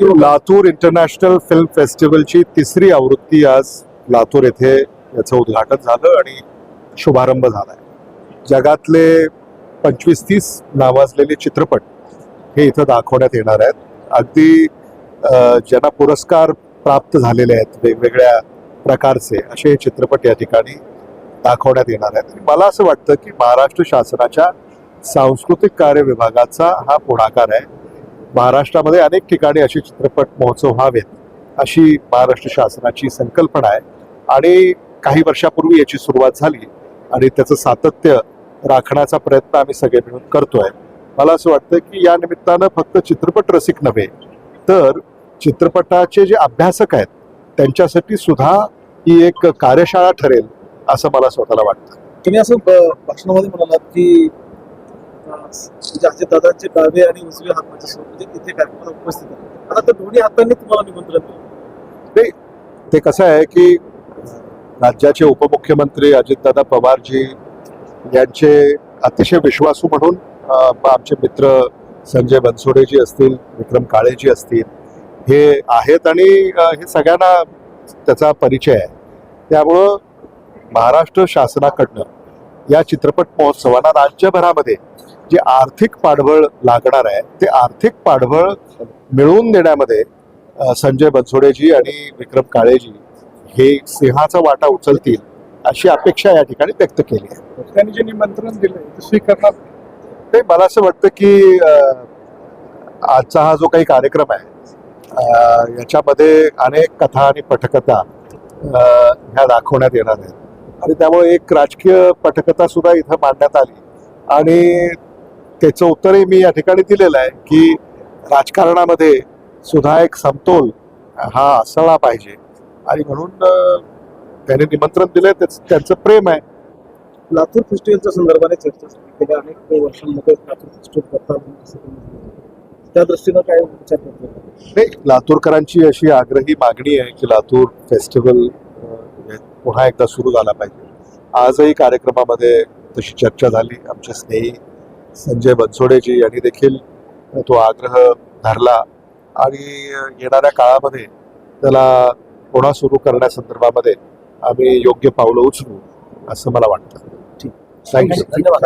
Latur international film फेस्टिवलची तिसरी आवृत्ती आज लातूर येथे याचं उद्घाटन झालं आणि शुभारंभ झाला जगातले पंचवीस तीस नावाजलेले चित्रपट हे इथं दाखवण्यात येणार आहेत. अगदी ज्यांना पुरस्कार प्राप्त झालेले आहेत वेगवेगळ्या प्रकारचे असे हे चित्रपट या ठिकाणी दाखवण्यात येणार आहेत. मला असं वाटतं की महाराष्ट्र शासनाच्या सांस्कृतिक कार्य विभागाचा हा पुढाकार आहे. महाराष्ट्रामध्ये अनेक ठिकाणी असे चित्रपट महोत्सव व्हावेत अशी महाराष्ट्र शासनाची संकल्पना आहे. आणि काही वर्षापूर्वी याची सुरुवात झाली आणि त्याचं सातत्य राखण्याचा प्रयत्न आम्ही सगळे मिळून करतोय. मला असं वाटतं की या निमित्तानं फक्त चित्रपट रसिक नव्हे तर चित्रपटाचे जे अभ्यासक आहेत त्यांच्यासाठी सुद्धा ही एक कार्यशाळा ठरेल असं मला स्वतःला वाटतं. तुम्ही असं भाषणामध्ये म्हणालात की दादांचे डावे आणि उजवे हात म्हणजे म्हणजे कार्यक्रमाला उपस्थित आहेत. आता दोन्ही हातांनी तुम्हाला निमंत्रण दिलं. ते कसं आहे की राज्याचे उपमुख्यमंत्री अजितदादा पवारजी यांचे अतिशय विश्वासू म्हणून आमचे मित्र संजय बनसोडेजी असतील विक्रम काळेजी असतील हे आहेत आणि हे सगळ्यांना त्याचा परिचय आहे. त्यामुळं महाराष्ट्र शासनाकडनं या चित्रपट महोत्सवाला राज्यभरामध्ये जे आर्थिक पाठबळ लागणार आहे ते आर्थिक पाठबळ मिळवून देण्यामध्ये संजय बनसोडेजी आणि विक्रम काळेजी हे सिंहाचा वाटा उचलतील अशी अपेक्षा या ठिकाणी व्यक्त केली आहे. त्यांनी जे निमंत्रण दिलंय ते स्वीकारणार ते मला असं वाटतं की आजचा हा जो काही कार्यक्रम आहे याच्यामध्ये अनेक कथा आणि पटकथा ह्या दाखवण्यात येणार आहेत. आणि त्यामुळे एक राजकीय पटकथा सुद्धा इथं मांडण्यात आली. आणि त्याचं उत्तरही मी या ठिकाणी दिलेलं आहे की राजकारणामध्ये सुद्धा एक समतोल हा असला पाहिजे. आणि म्हणून त्यांनी निमंत्रण दिलंय त्याच त्यांचं प्रेम आहे. लातूर फेस्टिवलच्या संदर्भाने चर्चा गेल्या अनेक वर्षांमध्ये लातूर फेस्टिवल करता. त्या दृष्टीनं काय विचार करतो? नाही लातूरकरांची अशी आग्रही मागणी आहे की लातूर फेस्टिवल पुन्हा एकदा सुरू झाला पाहिजे. आजही कार्यक्रमामध्ये तशी चर्चा झाली. आमचे स्नेही संजय बनसोडेजी यांनी देखील तो आग्रह धरला आणि येणाऱ्या काळामध्ये त्याला पुन्हा सुरू करण्यासंदर्भामध्ये आम्ही योग्य पावलं उचलू असं मला वाटतं ठीक. थँक्यू धन्यवाद.